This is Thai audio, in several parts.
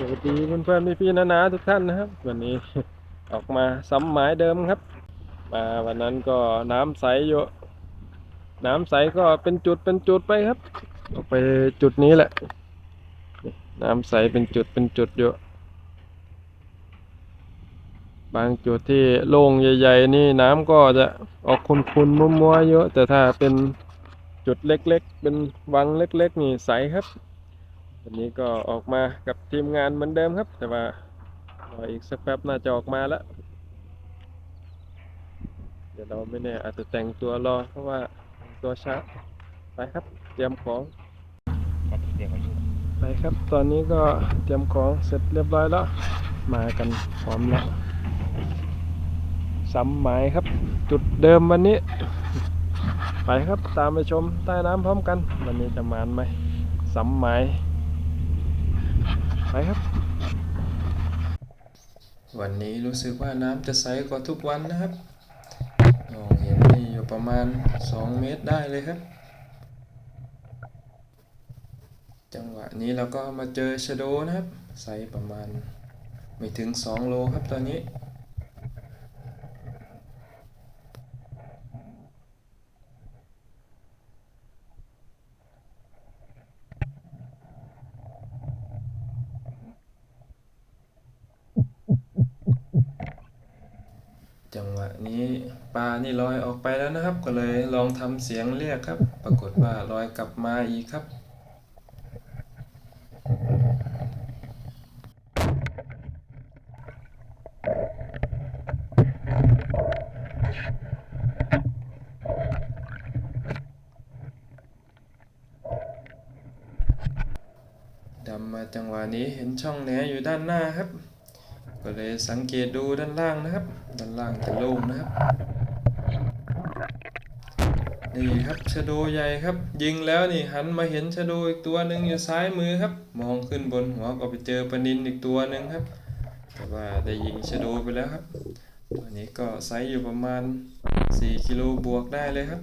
สวัสดีเพื่อนๆพี่ๆนานาทุกท่านนะครับ วันนี้ออกมาซ้ำหมายเดิมครับ มาวันนั้นก็น้ำใสอยู่น้ำใสก็เป็นจุดเป็นจุดไปครับ ออกไปจุดนี้แหละ น้ำใสเป็นจุดเป็นจุดอยู่บางจุดที่โล่งใหญ่ ๆ นี่น้ำก็จะออกขุ่นๆมัวๆเยอะ แต่ถ้าเป็นจุดเล็ก ๆ เป็นวังเล็ก ๆ นี่ใสครับ วันนี้ก็ออกมากับทีมงานเหมือนเดิมครับ แต่ว่ารออีกสักแป๊บน่าจะออกมาแล้ว เดี๋ยวเราไม่แน่อาจจะแต่งตัวรอเพราะว่าตัวช้าไปครับ เตรียมของไปครับ ตอนนี้ก็เตรียมของเสร็จเรียบร้อยแล้ว มากันพร้อมแล้วซ้ำหมายครับ จุดเดิมวันนี้ ไปครับตามไปชมใต้น้ำพร้อมกัน วันนี้จะมานไหมซ้ำหมาย ไปครับ วันนี้รู้สึกว่าน้ำจะใสกว่าทุกวันนะครับมองเห็นนี่อยู่ประมาณ 2 เมตรได้เลยครับ จังหวะนี้เราก็มาเจอชะโดนะครับ ใสประมาณ ไม่ถึง 2 โลครับตอนนี้ จังหวะนี้ ปลานี่ลอยออกไปแล้วนะครับ ก็เลยลองทำเสียงเรียกครับ ปรากฏว่าลอยกลับมาอีกครับ ดำมาจังหวะนี้เห็นช่องแหนอยู่ด้านหน้าครับ ก็เลยสังเกตดูด้านล่างนะครับ ด้านล่างจะโล่งนะครับ นี่ครับชะโดใหญ่ครับ ยิงแล้วนี่หันมาเห็นชะโดอีกตัวหนึ่งอยู่ซ้ายมือครับ มองขึ้นบนหัวก็ไปเจอปนินอีกตัวหนึ่งครับ แต่ว่าได้ยิงชะโดไปแล้วครับตัวนี้ก็ไซส์อยู่ประมาณ 4 กิโลบวกได้เลยครับ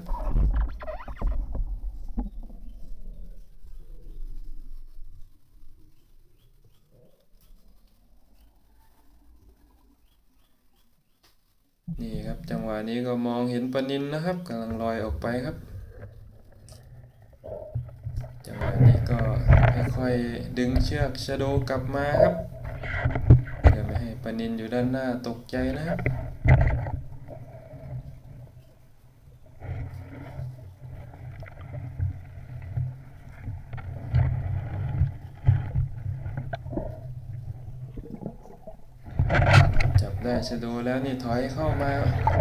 นี่ครับจังหวะ นี้ก็มองเห็นปลานินนะครับกำลังลอยออกไปครับจังหวะนี้ก็ค่อยๆดึงเชือกชะโดกลับมาครับเพื่อไม่ให้ปลานินอยู่ด้านหน้าตกใจนะครับ จับได้ชะโดแล้วนี่ถอยเข้ามา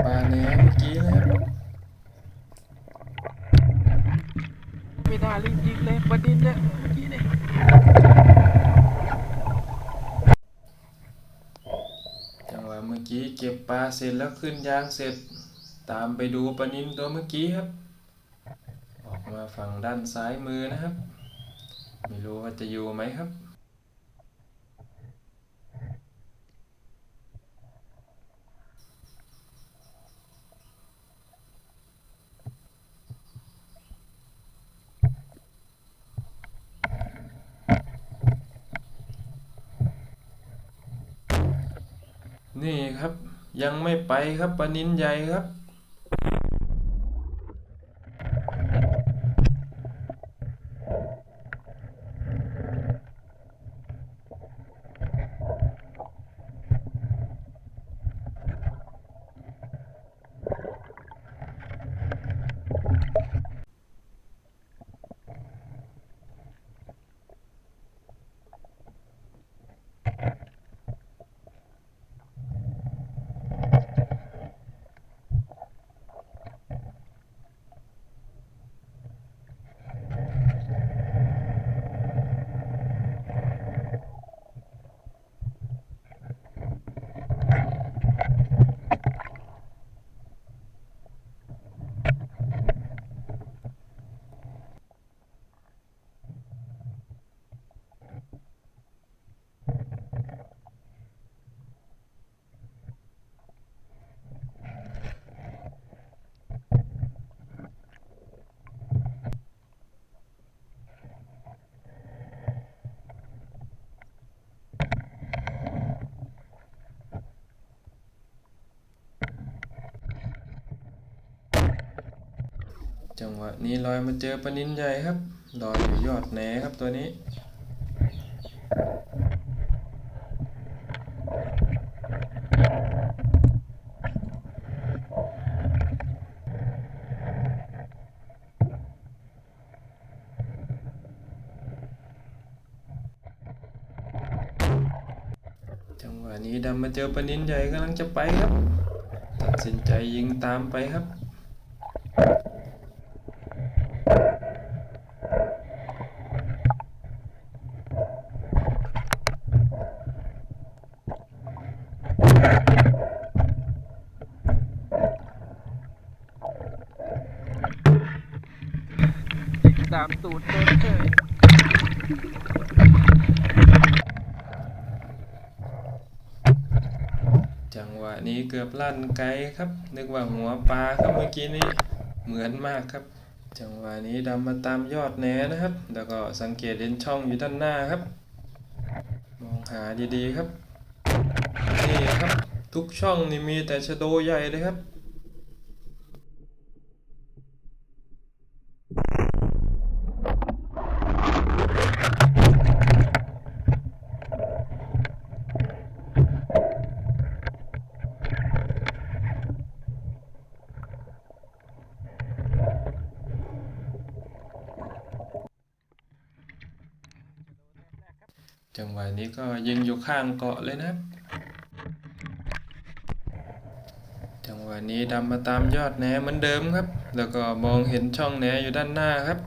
ปลาแหนเมื่อกี้นะครับไม่น่ารีบยิงเลยประเด็นเนี่ยเมื่อกี้เนี่ยจังหวะเมื่อกี้เก็บปลาเสร็จแล้วขึ้นยางเสร็จ ตามไปดูปลานินตัวเมื่อกี้ครับ ออกมาฝั่งด้านซ้ายมือนะครับ ไม่รู้ว่าจะอยู่ไหมครับ นี่ครับ ยังไม่ไปครับปลานินใหญ่ครับ จังหวะนี้ลอยมาเจอปนินใหญ่ครับลอยอยู่ยอดแหนครับตัวนี้จังหวะนี้ดำมาเจอปนินใหญ่กำลังจะไปครับ ตัดสินใจยิงตามไปครับ ตามตูดโดนเฉยจังหวะนี้เกือบลั่นไกลครับ นึกว่าหัวปลาครับเมื่อกี้นี้เหมือนมากครับ จังหวะนี้ดำมาตามยอดแหนนะครับ แล้วก็สังเกตเห็นช่องอยู่ด้านหน้าครับ มองหาดีๆครับนี่ครับ ทุกช่องนี่มีแต่ชะโดใหญ่เลยครับ จังหวะนี้ก็ยิงอยู่ข้างเกาะเลยนะ จังหวะนี้ดำมาตามยอดแหนเหมือนเดิมครับ แล้วก็มองเห็นช่องแหนอยู่ด้านหน้าครับ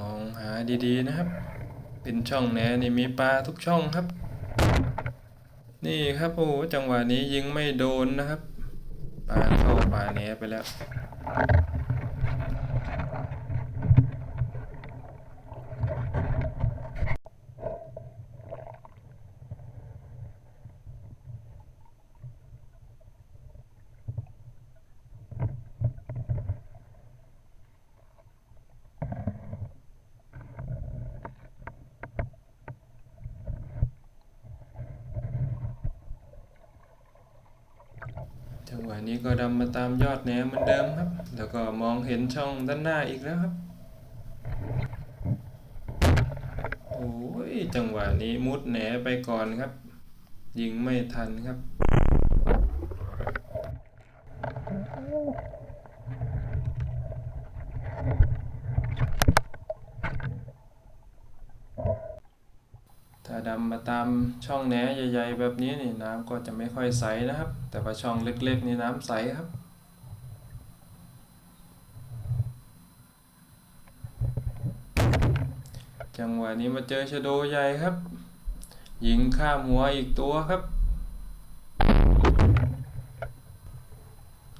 มองหาดีๆนะครับ เป็นช่องแหนนี่มีปลาทุกช่องครับ นี่ครับโอ้จังหวะนี้ยิงไม่โดนนะครับปลาเข้าปลาแหนไปแล้ว วะนี้ก็ดำมาตามยอดแหนเหมือนเดิมครับ แล้วก็มองเห็นช่องด้านหน้าอีกแล้วครับ โอ้ยจังหวะนี้มุดแหนไปก่อนครับ ยิงไม่ทันครับ ถ้าดำมาตามช่องแหนใหญ่ ๆ แบบนี้นี่น้ำก็จะไม่ค่อยใสนะครับ แต่ว่าช่องเล็กๆนี่น้ำใสครับจังหวะนี้มาเจอชะโดใหญ่ครับ ยิงข้ามหัวอีกตัวครับ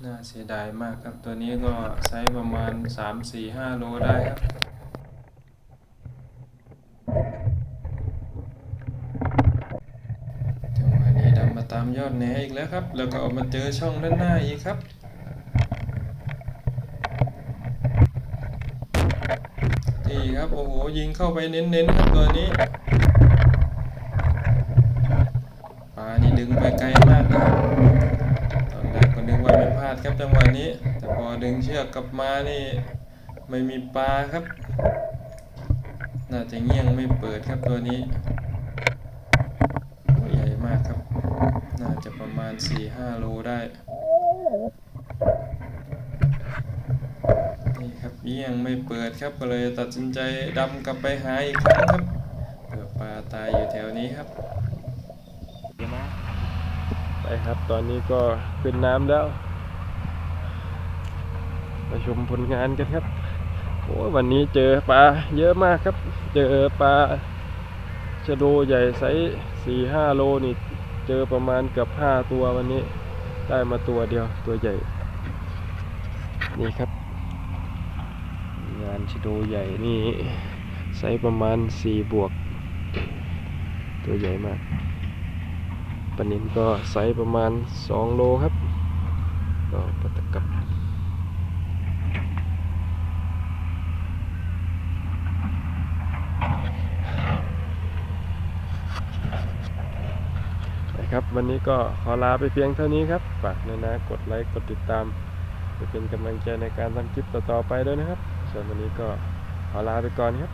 น่าเสียดายมากครับตัวนี้ก็ไซส์ประมาณ 3-4-5 โลได้ครับ จังหวะนี้ดำมาตาม ยอดแหนอีกแล้วครับ แล้วก็เอามาเจอช่องด้านหน้าอีกครับ นี่ครับ โอ้โห ยิงเข้าไปเน้นๆครับตัวนี้ปลานี่ดึงไปไกลมากนะครับตอนแรกก็นึกว่าไม่พลาดครับจังหวะนี้ แต่พอดึงเชือกกลับมานี่ไม่มีปลาครับ น่าจะเงี้ยงไม่เปิดครับตัวนี้ ตัวใหญ่มากครับ น่า จะประมาโลได้ นี่ครับยี่ยงไม่เปิดครับก็เลยตัดสินใจดำกลับไปหาอีกครั้งครับเผื่อปลาตายอยู่แถวนี้ครับไปครับตอนนี้ก็ขึ้นน้ำแล้วมาชมผลงานกันครับโอ้ยวันนี้เจอปลาเยอะมากครับ เจอปลาชะโดใหญ่ไซส์สี่ห้าโลนี่ เจอประมาณเกือบห้าตัววันนี้ ได้มาตัวเดียวตัวใหญ่ นี่ครับ งานชิโดใหญ่นี่ไซส์ประมาณสี่บวก ตัวใหญ่มากปนินก็ไซส์ประมาณ2โลครับ ก็ปะตะกับ นะ ครับ วันนี้ก็ขอลาไปเพียงเท่านี้ครับ ฝากนะนะ กดไลค์ กดติดตามจะเป็นกำลังใจในการทำคลิปต่อๆไปด้วยนะครับส่วนวันนี้ก็ขอลาไปก่อนครับ